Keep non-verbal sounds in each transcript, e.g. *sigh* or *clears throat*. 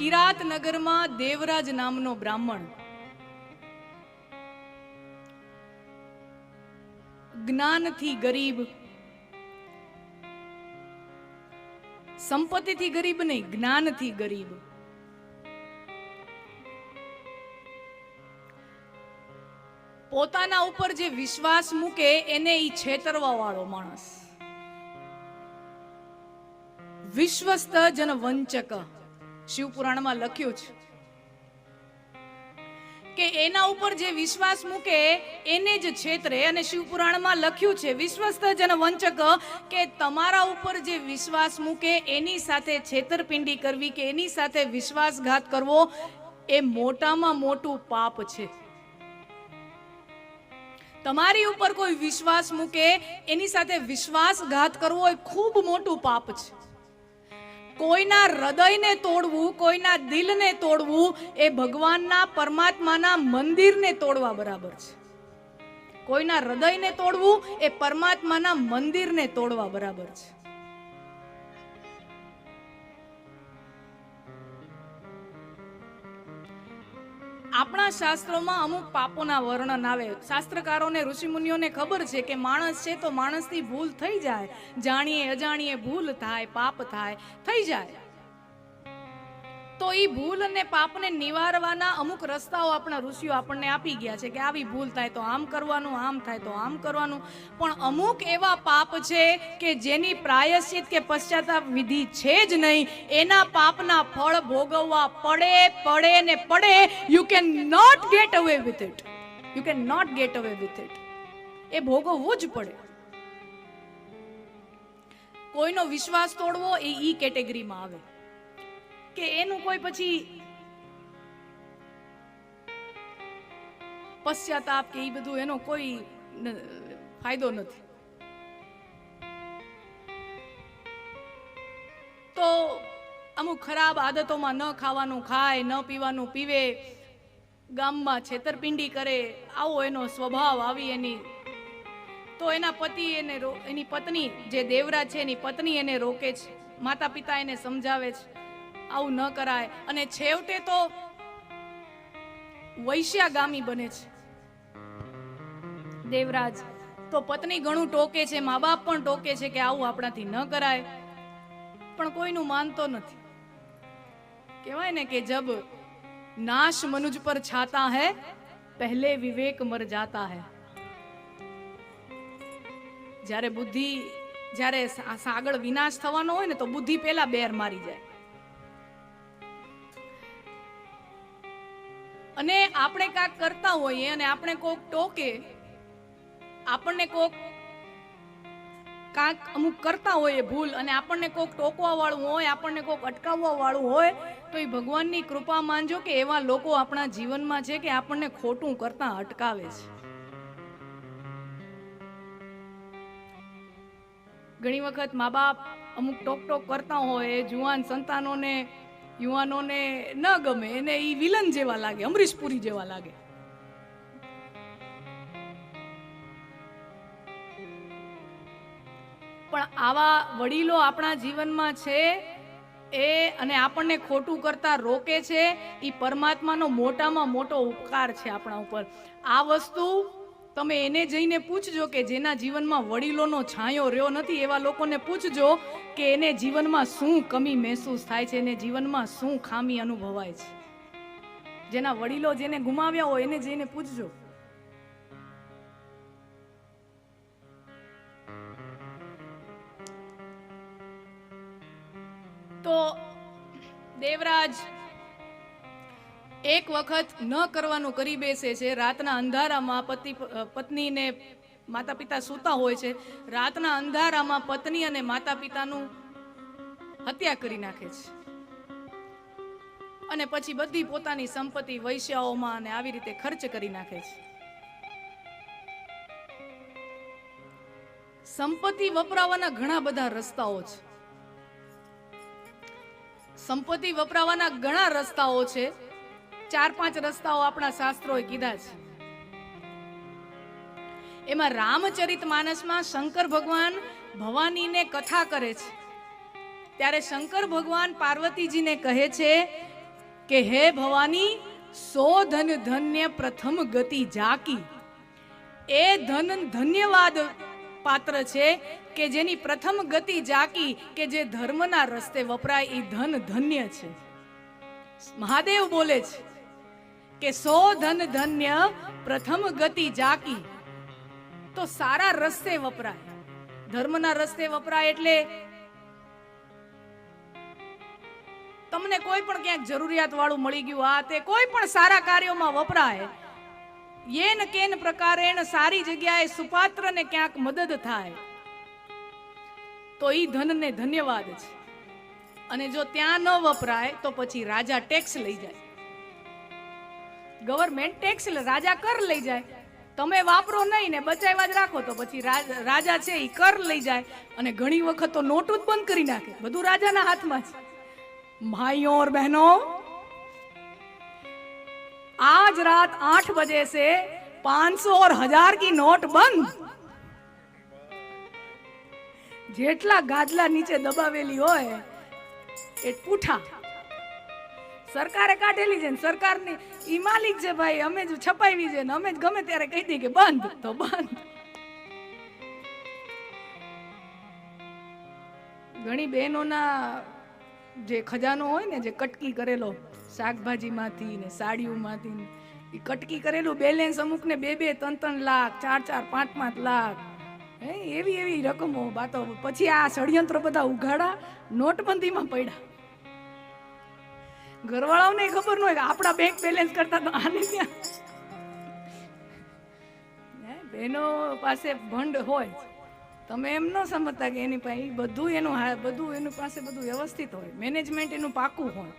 કિરાત નગરમાં દેવરાજ નામનો બ્રાહ્મણ. જ્ઞાનથી ગરીબ. સંપત્તિથી ગરીબ નહીં, જ્ઞાનથી ગરીબ. પોતાના ઉપર જે વિશ્વાસ મૂકે એને ઈ છેતરવા વાળો માણસ. વિશ્વસ્ત જન વંચક શિવપુરાણમાં લખ્યું છે કે એના ઉપર જે વિશ્વાસ મૂકે એને જ છેતરે અને શિવપુરાણમાં લખ્યું છે, વિશ્વસ્ત જન વંચક કે તમારા ઉપર જે વિશ્વાસ મૂકે એની સાથે છેતરપિંડી કરવી કે એની સાથે વિશ્વાસઘાત કરવો, એ મોટામાં મોટું પાપ છે. તમારી ઉપર કોઈ વિશ્વાસ મૂકે, એની સાથે વિશ્વાસઘાત કરવો એ ખૂબ મોટું પાપ છે. કોઈના હૃદયને તોડવું, કોઈના દિલને તોડવું એ ભગવાનના પરમાત્માના મંદિરને તોડવા બરાબર છે. કોઈના હૃદયને તોડવું એ પરમાત્માના મંદિરને તોડવા બરાબર છે. આપણા શાસ્ત્રોમાં અમુક પાપોના વર્ણન આવે. શાસ્ત્રકારોને, ઋષિમુનિઓને ખબર છે કે માણસ છે તો માણસની ભૂલ થઈ જાય. જાણીએ અજાણીએ ભૂલ થાય, પાપ થાય, થઈ જાય. તો એ ભૂલ અને પાપને નિવારવાના અમુક રસ્તાઓ આપણા ઋષિઓ આપણને આપી ગયા છે કે આવી ભૂલ થાય તો આમ કરવાનું, આમ થાય તો આમ કરવાનું. પણ અમુક એવા પાપ છે કે જેની પ્રાયશ્ચિત કે પશ્ચાતાપ વિધિ છે જ નહીં. એના પાપના ફળ ભોગવવા પડે પડે ને પડે. You can not get away with it you can not get away with it એ ભોગવવું જ પડે. કોઈનો વિશ્વાસ તોડવો એ ઈ કેટેગરીમાં આવે. કે એનું કોઈ પછી પશ્ચાતાપ કે એ બધું એનો કોઈ ફાયદો નથી. તો અમુક ખરાબ આદતોમાં ન ખાવાનું ખાય, ન પીવાનું પીવે, ગામમાં છેતરપિંડી કરે, આવો એનો સ્વભાવ આવી એની. તો એના પતિ એને એની પત્ની, જે દેવરા છે એની પત્ની એને રોકે છે. માતા પિતા એને સમજાવે છે. આવું ન કરાય. અને છેવટે તો વૈશ્યાગામી બને છે. દેવરાજ, તો પત્ની ઘણું ટોકે છે મા બાપ પણ ટોકે છે કે આવું આપણાથી ન કરાય. પણ કોઈનું માનતો નથી. કહેવાય ને કે જબ નાશ મનુજ પર છાતા હે, પહેલે વિવેક મર જાતા હૈ. જ્યારે બુદ્ધિ, જ્યારે આગળ વિનાશ થવાનો હોય ને, તો બુદ્ધિ પહેલા બેર મારી જાય. અને આપણે કાંક કરતા હોઈએ અને આપણે કોક ટોકે, આપણને કોક કાંક અમુક કરતા હોઈએ ભૂલ અને આપણને કોક ટોકવા વાળું હોય, આપણને કોક અટકાવવા વાળું હોય, તો એ ભગવાનની કૃપા માનજો કે એવા લોકો આપણા જીવનમાં છે કે આપણને ખોટું કરતા અટકાવે છે. ઘણી વખત મા બાપ અમુક ટોક ટોક કરતા હોય, જુવાન સંતાનોને યુવાનોને ન ગમે, એને એ વિલન જેવા લાગે અમરીશ પુરી જેવા લાગે. પણ આવા વડીલો આપણા જીવનમાં છે, એ અને આપણને ખોટું કરતા રોકે છે એ પરમાત્માનો મોટામાં મોટો ઉપકાર છે આપણા ઉપર. આ વસ્તુ તમે એને જઈને પૂછજો કે જેના જીવનમાં વડીલોનો છાંયો રહ્યો નથી, એવા લોકોને પૂછજો કે એને જીવનમાં શું કમી મહેસૂસ થાય છે, એને જીવનમાં શું ખામી અનુભવાય છે. જેના વડીલો જેને ગુમાવ્યા હોય એને જઈને પૂછજો. તો દેવરાજ એક વખત ન કરવાનું કરી બેસે છે રાતના અંધારામાં પતિ પત્નીને માતા પિતા સૂતા હોય છે, રાતના અંધારામાં પત્ની અને માતા પિતાનું હત્યા કરી નાખે છે. અને પછી બધી પોતાની સંપત્તિ વૈશ્યાઓમાં અને આવી રીતે ખર્ચ કરી નાખે છે. સંપત્તિ વપરાવાના ઘણા બધા રસ્તાઓ છે. સંપત્તિ વપરાવાના ઘણા રસ્તાઓ છે. ચાર પાંચ રસ્તાઓ આપણા શાસ્ત્રોએ કીધા છે. એમાં રામચરિત માનસમાં શંકર ભગવાન ભવાનીને કથા કરે છે. ત્યારે શંકર ભગવાન પાર્વતીજીને કહે છે કે, હે ભવાની સો ધન ધન્ય પ્રથમ ગતિ જાકી. એ ધન ધન્યવાદ પાત્ર છે કે જેની પ્રથમ ગતિ જાકી કે જે ધર્મના રસ્તે વપરાય એ ધન ધન્ય છે. મહાદેવ બોલે છે કે સો ધન ધન્ય પ્રથમ ગતિ જાકી. તો સારા રસ્તે વપરાય. ધર્મના રસ્તે વપરાય એટલે તમને કોઈ પણ ક્યાંક જરૂરિયાત વાળું મળી ગયું આ તે કોઈ પણ સારા કાર્યોમાં વપરાય, યેન કેન પ્રકારેણ સારી જગ્યાએ સુપાત્રને ક્યાંક મદદ થાય. તો ઈ ધનને ધન્યવાદ છે. અને જો ત્યાં ન વપરાય તો પછી રાજા ટેક્સ લઈ જાય. ગવર્મેન્ટ ટેક્સ રાજા કર લઈ જાય. તમે વાપરો નહીં ને બચાવવા જ રાખો તો પછી રાજા છે એ કર લઈ જાય. અને ઘણી વખત તો નોટું જ બંધ કરી નાખે. બધું રાજાના હાથમાં છે. ભાઈઓ બહેનો, આજ રાત આઠ બજે છે પાંચસો ઓર હજાર કી નોટ બંધ. જેટલા ગાદલા નીચે દબાવેલી હોય એ પૂઠા સરકારે કાઢેલી છે ને સરકારની ઈ માલિક છે ભાઈ અમે જ છપાવી છે ને અમે જ ગમે ત્યારે કહી દઈએ કે બંધ તો બંધ. ઘણી બહેનોના જે ખજાનો હોય ને જે કટકી કરેલો શાકભાજીમાંથી ને સાડીઓમાંથી ને, એ કટકી કરેલું બેલેન્સ અમુકને બે બે ત્રણ ત્રણ લાખ ચાર ચાર પાંચ પાંચ લાખ. હે એવી એવી રકમો બાતો પછી આ ષડયંત્ર બધા ઉઘાડા નોટબંધીમાં પડ્યા. ઘરવાળાઓને ખબર ન હોય કે આપણા બેંક બેલેન્સ કરતા તો આને ત્યાં બહેનો પાસે ભંડ હોય, તમે એમ ન સમજતા કે એની પાસે બધું એનું બધું એનું પાસે બધું વ્યવસ્થિત હોય મેનેજમેન્ટ એનું પાકું હોય.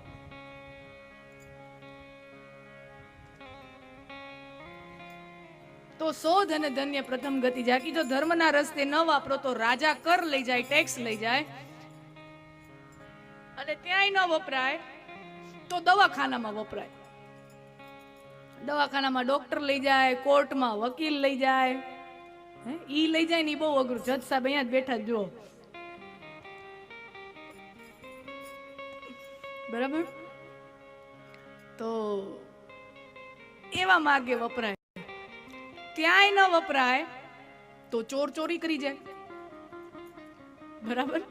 તો શોધ અને ધન્ય પ્રથમ ગતિ જાકી જો ધર્મના રસ્તે ન વાપરો તો રાજા કર લઈ જાય ટેક્સ લઈ જાય. અને ત્યાંય ન વપરાય. તો દવાખાનામાં વપરાય. દવાખાનામાં ડોક્ટર લઈ જાય, કોર્ટમાં વકીલ લઈ જાય. હે? ઈ લઈ જાય ને એ બહુ અઘરું. જજ સાહેબ અહીંયા જ બેઠા જુઓ. બરાબર? તો એવા માર્ગે વપરાય. ત્યાંય ન વપરાય તો ચોર ચોરી કરી જાય. બરાબર?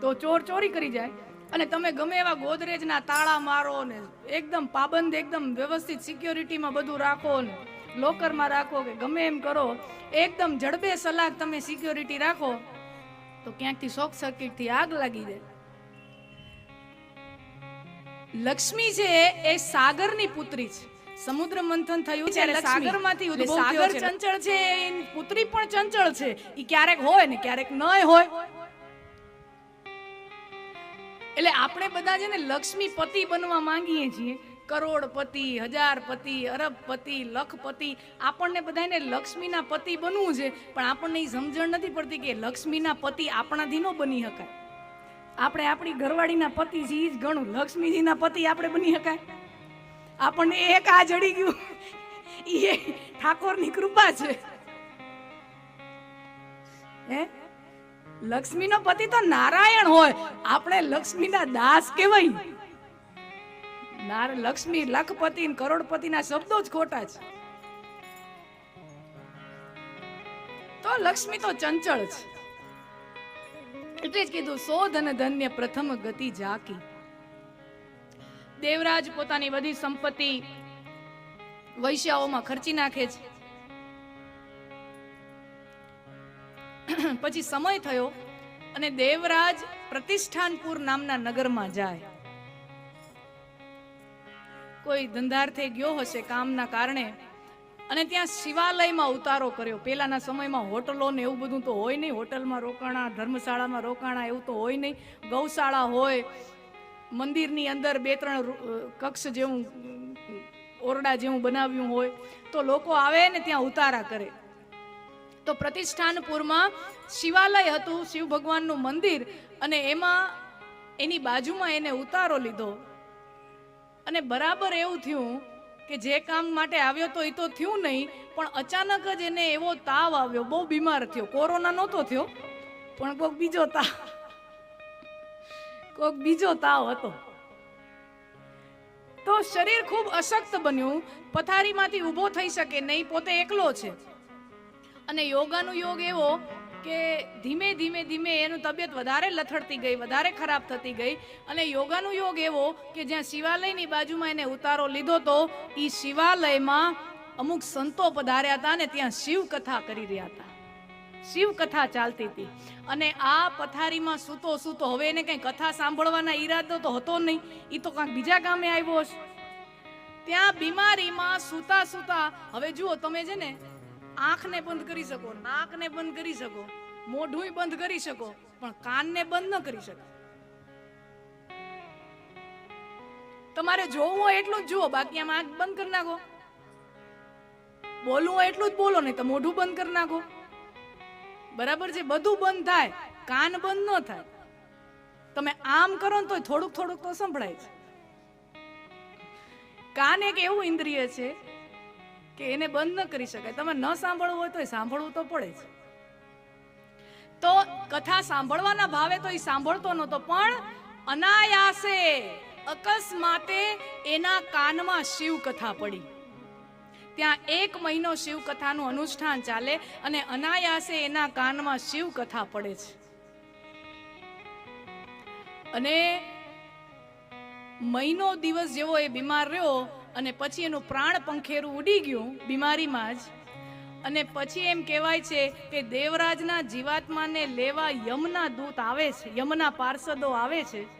તો ચોર ચોરી કરી જાય. અને તમે ગમે એવા ગોદરેજના તાળા મારો ને એકદમ પાબંદ એકદમ વ્યવસ્થિત સિક્યોરિટીમાં બધું રાખો ને લોકરમાં રાખો કે ગમે એમ કરો એકદમ જડબે સલાહ તમે સિક્યોરિટી રાખો તો ક્યાંકથી શોર્ટ સર્કિટથી આગ લાગી જાય. લક્ષ્મી છે એ સાગરની પુત્રી છે. સમુદ્ર મંથન થયું છે સાગરમાંથી ઉદ્ભવ સાગર ચંચળ છે એની પુત્રી પણ ચંચળ છે. એ ક્યારેક હોય ને ક્યારેક ન હોય. એટલે આપણે બધા છે ને લક્ષ્મીપતિ બનવા માંગીએ છીએ. કરોડપતિ, હજારપતિ, અરબપતિ, લખપતિ. આપણને બધાને લક્ષ્મીના પતિ બનવું છે, પણ આપણને એ સમજણ નથી પડતી કે લક્ષ્મીના પતિ આપણાથી ન બની શકાય. આપણે આપણી ઘરવાળીના પતિ છે એ જ ઘણું લક્ષ્મીજીના પતિ આપણે બની શકાય. આપણને એક આ જડી ગયું. એ ઠાકોરની કૃપા છે. હે? લક્ષ્મીનો પતિ તો નારાયણ હોય. આપણે લક્ષ્મીના દાસ કહેવાય. નાર લક્ષ્મી લખપતિ કરોડપતિના શબ્દો જ ખોટા છે. તો લક્ષ્મી તો ચંચળ છે. એટલે જ કીધું, શોધ અને ધન્ય પ્રથમ ગતિ જાકી. દેવરાજ પોતાની બધી સંપત્તિ વૈશ્યાઓમાં ખર્ચી નાખે છે. *clears throat* પછી સમય થયો અને દેવરાજ પ્રતિષ્ઠાનપુર નામના નગરમાં જાય. કોઈ ધંધાર્થે ગયો હશે કામના કારણે અને ત્યાં શિવાલયમાં ઉતારો કર્યો. પહેલાના સમયમાં હોટલો ને એવું બધું તો હોય નહીં. હોટલમાં રોકાણા, ધર્મશાળામાં રોકાણા એવું તો હોય નહીં. ગૌશાળા હોય, મંદિરની અંદર બે ત્રણ કક્ષ જેવું, ઓરડા જેવું બનાવ્યું હોય તો લોકો આવે ને ત્યાં ઉતારા કરે. તો પ્રતિષ્ઠાનપુરમાં શિવાલય હતું, શિવ ભગવાનનું મંદિર, અને એમાં એની બાજુમાં એને ઉતારો લીધો. અને બરાબર એવું થયું કે જે કામ માટે આવ્યો તો એ તો થયું નહીં, પણ અચાનક જ એને એવો તાવ આવ્યો. બહુ બીમાર થયો. કોરોના નહોતો થયો, પણ કોઈક બીજો તાવ. કોઈક બીજો તાવ હતો. તો શરીર ખૂબ અશક્ત બન્યું. પથારીમાંથી ઊભો થઈ શકે નહીં, પોતે એકલો છે. અને યોગાનું યોગ એવો કે ધીમે ધીમે ધીમે એનું તબિયત વધારે લથડતી ગઈ, વધારે ખરાબ થતી ગઈ. અને યોગાનું યોગ એવો કે જ્યાં શિવાલયની બાજુમાં એને ઉતારો લીધો તો એ શિવાલયમાં અમુક સંતો પધાર્યા હતા અને ત્યાં શિવ કથા કરી રહ્યા હતા. શિવ કથા ચાલતી હતી. અને આ પથારીમાં સૂતો સૂતો, હવે એને કંઈ કથા સાંભળવાના ઈરાદો તો હતો નહીં. એ તો કાંઈક બીજા કામે આવ્યો ત્યાં બીમારીમાં સૂતા સૂતા, હવે જુઓ તમે છે ને આંખને બંધ કરી શકો, નાકને બંધ કરી શકો મોઢું બંધ કરી શકો, પણ કાનને બંધ ન કરી શકો. તમારે જોવું હોય એટલું જ જુઓ, બાકી આમ આંખ બંધ કરી નાખો. બોલવું હોય એટલું જ બોલો, નહીં તો મોઢું બંધ કરી નાખો. બરાબર છે? બધું બંધ થાય, કાન બંધ ન થાય. તમે આમ કરો ને તો થોડુંક થોડુંક તો સંભળાય છે. કાન એક એવું ઇન્દ્રિય છે કે એને બંધ ન કરી શકાય. તમે ન સાંભળવું હોય તો એ સાંભળવું તો પડે જ. તો કથા સાંભળવાના ભાવે તો એ સાંભળતો નહોતો, પણ અનાયાસે અકસ્માતે એના કાનમાં શિવ કથા પડી. ત્યાં એક મહિનો શિવ કથાનું અનુષ્ઠાન ચાલે અને અનાયાસે એના કાનમાં શિવ કથા પડે છે. અને મહિનો દિવસ જેવો એ બીમાર રહ્યો અને પછી એનું પ્રાણ પંખેરું ઉડી ગયું બીમારીમાં જ. અને પછી એમ કહેવાય છે કે દેવરાજના જીવાત્માને લેવા યમના દૂત આવે છે, યમના પાર્ષદો આવે છે.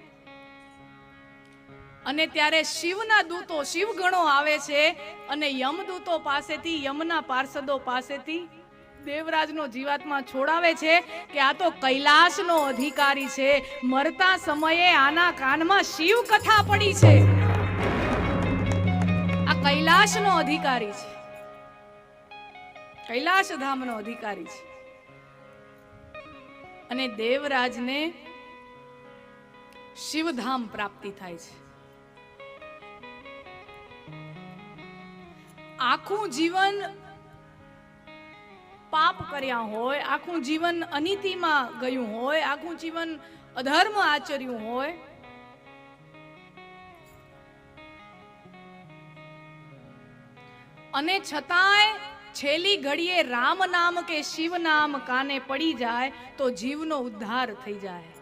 અને ત્યારે શિવના દૂતો, શિવગણો આવે છે અને યમદૂતો પાસેથી, યમના પાર્ષદો પાસેથી દેવરાજનો જીવાત્મા છોડાવે છે કે આ તો કૈલાસનો અધિકારી છે. મરતા સમયે આના કાનમાં શિવ કથા પડી છે. આ કૈલાસનો અધિકારી છે. કૈલાસ ધામનો અધિકારી છે. અને દેવરાજને શિવધામ પ્રાપ્તિ થાય છે. આખું જીવન પાપ કર્યા હોય, આખું જીવન અનીતિમાં ગયું હોય, આખું જીવન અધર્મ આચર્યું હોય અને છતાંય છેલ્લી ઘડીએ રામ નામ કે શિવ નામ કાને પડી જાય તો જીવનો ઉદ્ધાર થઈ જાય.